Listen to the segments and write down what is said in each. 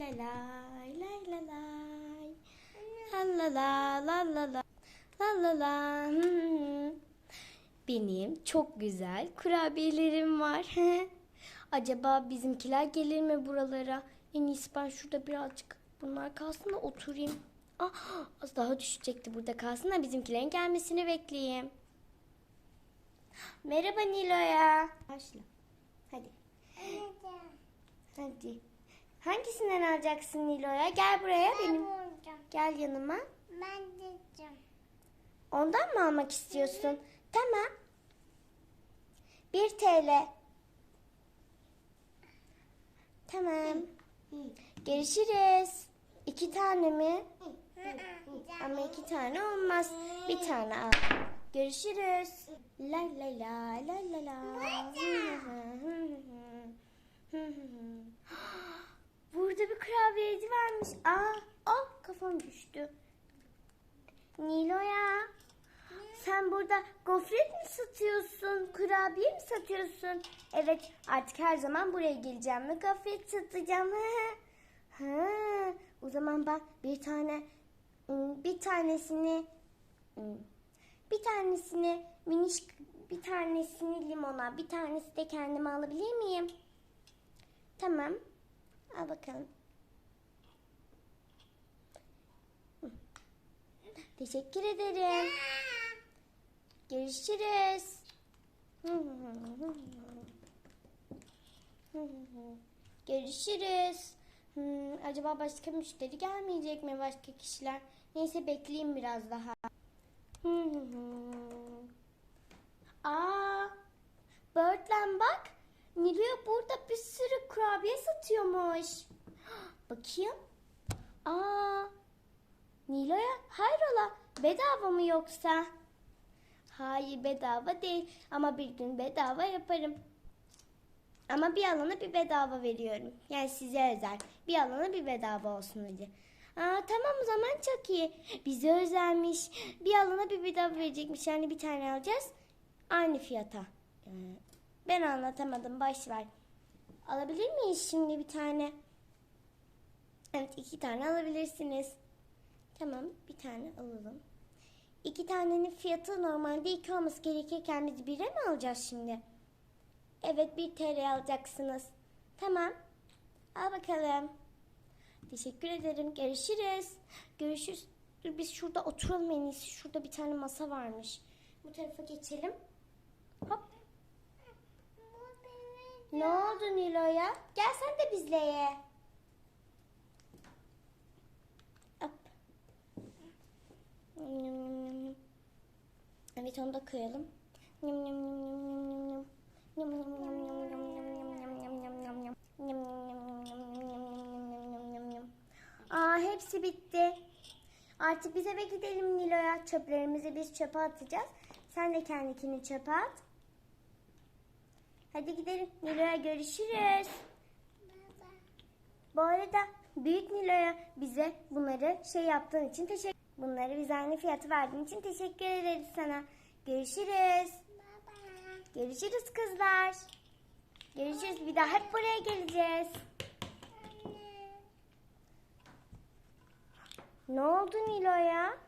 lay lay lay lay lay. La la la la la la. La la la. hmm. Benim çok güzel kurabiyelerim var. Acaba bizimkiler gelir mi buralara? En iyisi ben şurada birazcık bunlar kalsın da oturayım. Ah, az daha düşecekti burada kalsın da bizimkilerin gelmesini bekleyeyim. Merhaba Nilo'ya. Başla. Hadi. Hadi. Hangisinden alacaksın Nilo'ya? Gel buraya benim. Gel yanıma. Ben diyeceğim. Ondan mı almak istiyorsun? Tamam. 1 TL. Tamam. Görüşürüz. İki tane mi? Ama iki tane olmaz. Bir tane al. Görüşürüz. La la la la la la. Burada bir kurabiyeci varmış. Aa, oh kafam düştü. Nilo'ya. Sen burada gofret mi satıyorsun? Kurabiye mi satıyorsun? Evet artık her zaman buraya geleceğim ve gofret satacağım. ha, o zaman ben bir tane ım, bir tanesini ım, bir tanesini miniş bir tanesini limona bir tanesi de kendime alabilir miyim? Tamam. Al bakalım. Teşekkür ederim. Görüşürüz. Görüşürüz. Hmm, acaba başka müşteri gelmeyecek mi başka kişiler? Neyse bekleyeyim biraz daha. Aa, Birdland bak. Nilüfer burada bir sürü kurabiye satıyormuş. Bakayım. Aa, Nilo'ya hayrola bedava mı yoksa? Hayır bedava değil ama bir gün bedava yaparım. Ama bir alana bir bedava veriyorum. Yani size özel. Bir alana bir bedava olsun hadi. Aa, tamam o zaman çok iyi. Bize özelmiş. Bir alana bir bedava verecekmiş. Yani bir tane alacağız. Aynı fiyata. Ee, ben anlatamadım. Baş ver. Alabilir miyiz şimdi bir tane? Evet iki tane alabilirsiniz. Tamam bir tane alalım. İki tanenin fiyatı normalde iki olması gerekirken biz bire mi alacağız şimdi? Evet bir TL alacaksınız. Tamam. Al bakalım. Teşekkür ederim. Görüşürüz. Görüşürüz. Dur biz şurada oturalım en iyisi. Şurada bir tane masa varmış. Bu tarafa geçelim. Hop. Ne oldu Nilo'ya? Gel sen de bizle ye. Hop. Evet onu da koyalım. Aa hepsi bitti. Artık biz eve gidelim Nilo'ya. Çöplerimizi biz çöpe atacağız. Sen de kendikini çöpe at. Hadi gidelim. Nilo'ya görüşürüz. Bu arada Büyük Nilo'ya bize bunları şey yaptığın için teşekkür Bunları bize aynı fiyatı verdiğin için teşekkür ederiz sana. Görüşürüz. Görüşürüz kızlar. Görüşürüz. Bir daha hep buraya geleceğiz. Ne oldu Nilo'ya?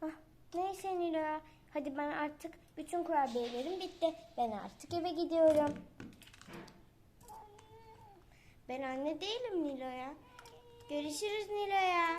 Hah, neyse Nilo'ya. Hadi ben artık bütün kurabiyelerim bitti. Ben artık eve gidiyorum. Ben anne değilim Nilo'ya. Görüşürüz Nilo'ya.